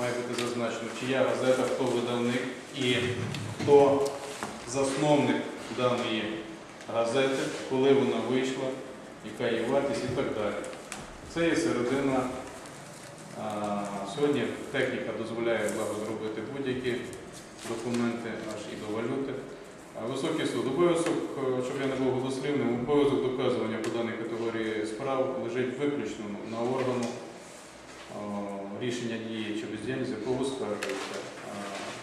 має бути зазначено, чия газета, хто видавник і хто засновник даної газети, коли вона вийшла, яка її вартість і так далі. Це є середина. Сьогодні техніка дозволяє зробити будь-які документи аж і до валюти. Високий суд. Обов'язок, е, щоб я не був голослівним, обов'язок доказування по даній категорії справ лежить виключно на органу рішення дії чи бездіяльність, якого скаржується.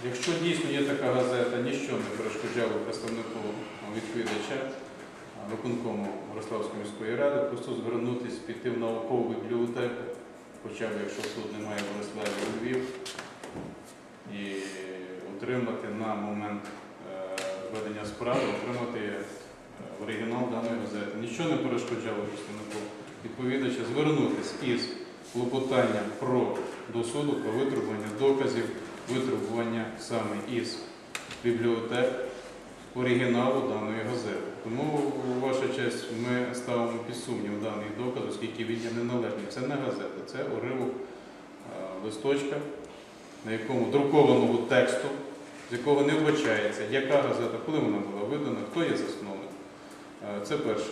Якщо дійсно є така газета, ніщо не перешкоджало представнику відповідача виконкому Бориславської міської ради, просто звернутися, піти в наукову бібліотеку, хоча б якщо тут немає в Бориславі Львів, і отримати на момент е, ведення справи, отримати е, оригінал даної газети. Нічого не перешкоджало представнику відповідача звернутися із клопотанням про до суду про витребування доказів, витребування саме із бібліотек оригіналу даної газети. Тому, ваша честь, ми ставимо під сумнів даний доказ, оскільки він є неналежний. Це не газета, це уривок листочка, на якому друкованого тексту, з якого не вбачається, яка газета, коли вона була видана, хто є засновник. Це перше.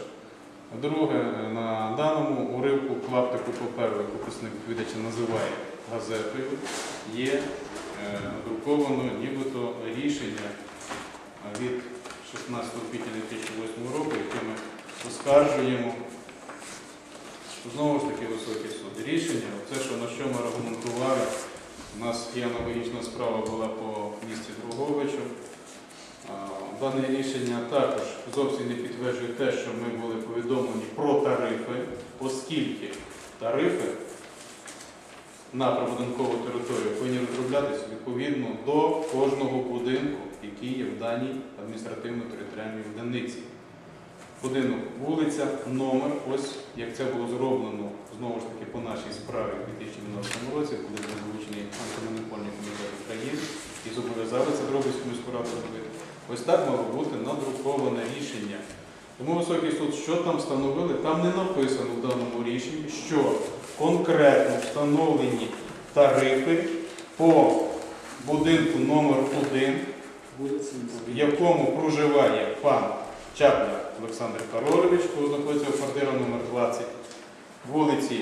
Друге, на даному уривку клаптику паперу, яку представник відповідача називає газетою, є е, друковано нібито рішення е, від 16 квітня 2008 року, яке ми оскаржуємо знову ж таки високий суд. Рішення, це, що на що ми аргументували, у нас є аналогічна справа була по місті Друговичу. Дане рішення також зовсім не підтверджує те, що ми були повідомлені про тарифи, оскільки тарифи на прибудинкову територію повинні розроблятися відповідно до кожного будинку, який є в даній адміністративно-територіальній одиниці. Будинок, вулиця, номер, ось як це було зроблено знову ж таки по нашій справі в 2012 році, коли був залучений антимонопольний комітет України і зобов'язали це Дробівську міську раду робити. Ось так мало бути надруковане рішення. Тому високий суд, що там встановили, там не написано в даному рішенні, що конкретно встановлені тарифи по будинку номер 1 в якому проживає пан Чапля Олександр Каролевич, хто знаходиться в квартира номер 20 вулиці,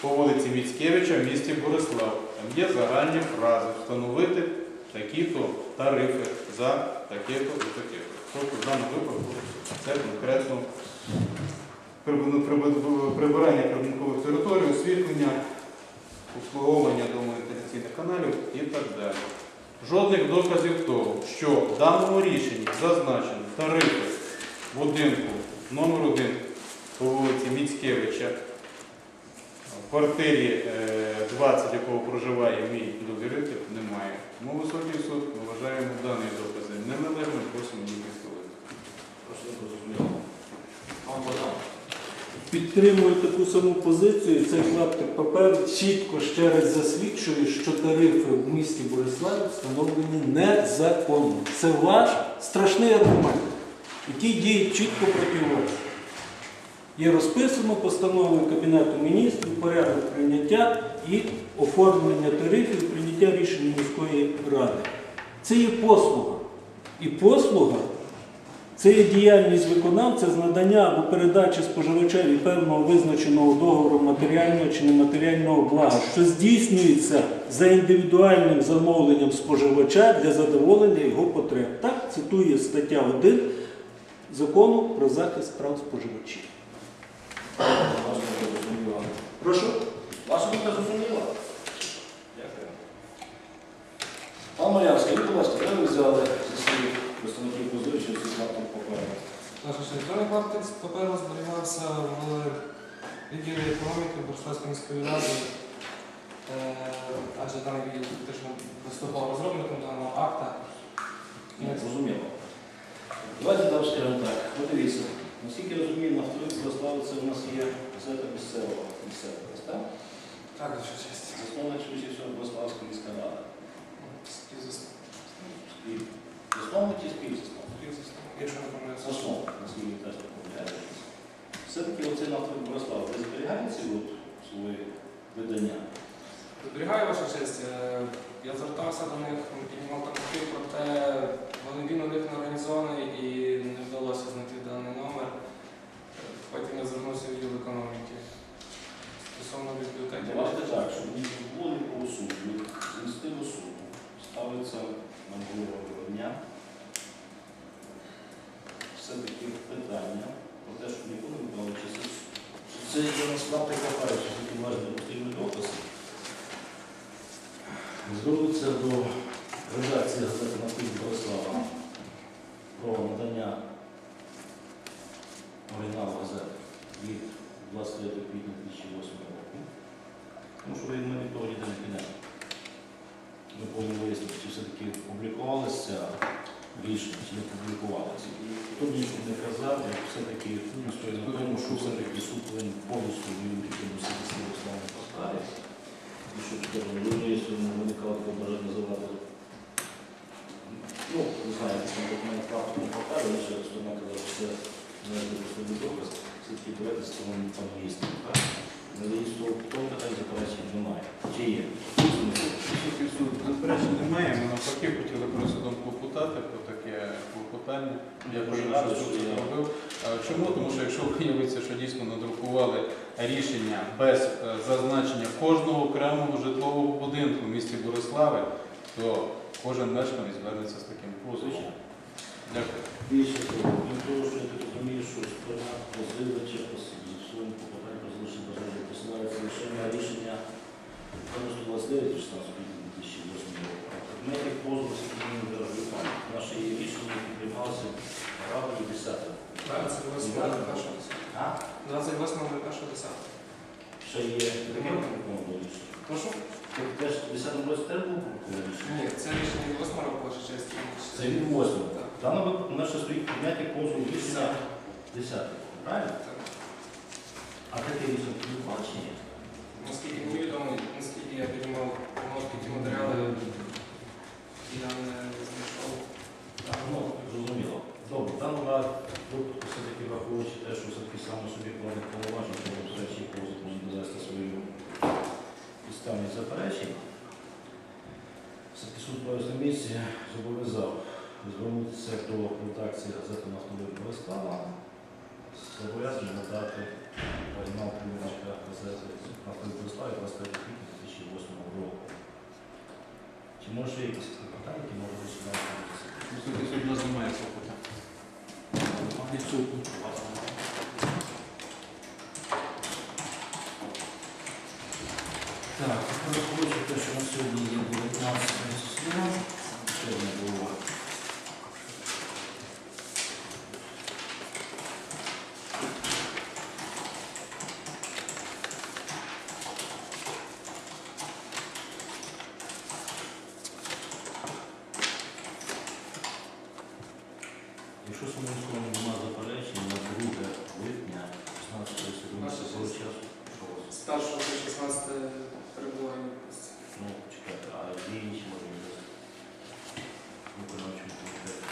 по вулиці Міцкевича в місті Борислав. Там є загальні фрази встановити такі-то тарифи за таке-то і таке-то. Тобто в даному випадку це конкретно прибирання територій, освітлення, обслуговування домовентиляційних каналів і так далі. Жодних доказів того, що в даному рішенні зазначено тарифи будинку номер 1 по вулиці Міцкевича, в квартирі е, 20, якого проживає мій довіритель, немає. Тому високий суд вважаємо дані докази неналежним, просимо їх відхилити. Прошу не зрозуміло. Пан Богдан. Підтримую таку саму позицію. Цей клаптик паперу чітко ще раз засвідчує, що тарифи в місті Бориславі встановлені незаконно. Це ваш страшний аргумент, який діє чітко проти вас. Є розписано постановою Кабінету міністрів порядок прийняття і оформлення тарифів, прийняття рішення міської ради. Це є послуга. І послуга це є діяльність виконавця з надання або передачі споживачеві певного визначеного договору матеріального чи нематеріального блага, що здійснюється за індивідуальним замовленням споживача для задоволення його потреб. Так цитує стаття 1 закону про захист прав споживачів. Прошу. Ваша думка зрозуміла? Дякую. Пан Мар'янський, будь ласка, ви взяли зі своїх представників цей клаптик паперу? Наша електронний квартал паперу зберігався в відділі економіки Бориславської міської ради, Е, адже даний відділ фактично виступав розробником даного акта. Зрозуміло. Давайте далі скажемо так. Подивіться, наскільки я розумію, на вторик Бориславі це у нас є газета місцевого місцевого, так? Так, ваша честь. Засновник швидше всього Бориславська міська рада. Співзас- Спів- Засновник чи співзасновник? співзасновник, Якщо не помиляюся. Засновник, наскільки теж не помиляюся. Все-таки оцей нафтовий Борислав, ви зберігаєте ці от свої видання? Зберігаю ваша честь. Е, звертався до них, піднімав контакти, проте він у них не організований і не вдалося знайти даний номер. Потім я звернувся в відділ економіки. Стосовно бібліотеки. Давайте так, що волі правосуддя, інституту суду ставиться на голову дня все-таки питання про те, що ніколи не дали чи це, є насправді копає, чи це важливо допустимі докази. Звернуться до редакції газети «Нафтин Борислава про надання оригіналу газети від 23 квітня 2008 року. Тому що він мені того ніде не піде. Ми повинні вияснити, чи все-таки публікувалися чи не публікувалися. Хто б нічого не казав, як все-таки стоїть на тому, що все-таки суд повністю виявити носити свою славу по справі. І щоб скажімо, люди, якщо не виникало таке бажання називати. Ну, ви знаєте, там документ факту не показує, лише сторона казала, що це не доказ, все-таки з того там місце. Надіюсь, що в тому питанні заперечень немає. Чи є? Високий суд заперечень немає. Ми навпаки хотіли перед судом клопотати про таке клопотання. Дякую, радий, що я- зробив. А Чому? Тому що якщо виявиться, що дійсно надрукували рішення без е, зазначення кожного окремого житлового будинку в місті Борислави, то кожен мешканець звернеться з таким позовом. Дякую. Більше того, крім того, що я так розумію, що сторона позивача по своєму попитанню про залишення бажання посилається лише на рішення 129 16 2008 року. Ми як позов сьогодні не. Наше рішення, приймалося радою 10 28.01.10. А? 28.01.10. Ще є таке пропоноване рішення. Прошу? Теж в 10 році теж було пропоноване рішення? Ні, це рішення від 8 року, ваша честь. Це від 8. Так. В даному випадку наше стоїть прийняття позову рішення 10. Правильно? Так. А таке рішення не бачення? Наскільки мені відомо, наскільки я піднімав помилки ті матеріали, я не знайшов. Ну, зрозуміло. Добре, в даному випадку все-таки враховуючи те, що все-таки саме собі планет повноважень, тому що речі може довести свою підставність заперечень. Все-таки суд правильної місці зобов'язав звернутися до редакції газети «Нафтовий Борислава» з зобов'язанням надати оригінал примірника газети «Нафтовий Борислав» 23 квітня 2008 року. Чи може якісь питання, які можуть Високий суд у нас немає. Відсутні. Так, те, що на сьогодні є 19 число, було. Якщо Сумському немає заперечень, на 2 липня 16 секунди свого часу, що у вас? З 1 по 16 перебуваю в відпустці. Ну, чекайте, а є інші можливості? Виконавчому комітеті.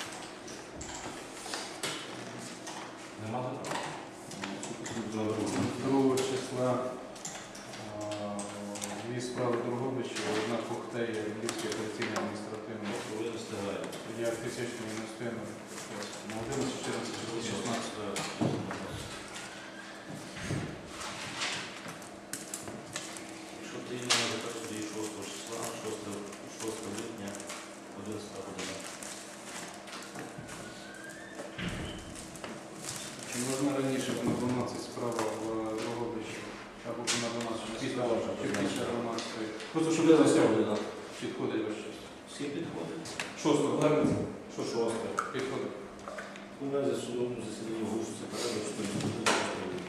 Нема запитань? 2 числа а, дві справи Другобича, одна Кохтея, Львівський операційний адміністративний. Ви не встигаєте. Я тисячну не встигну. На 11, 14, 16. Якщо ти не може так тоді 6 числа, 6, 6 липня, 11 година. Чи можна раніше бо на 12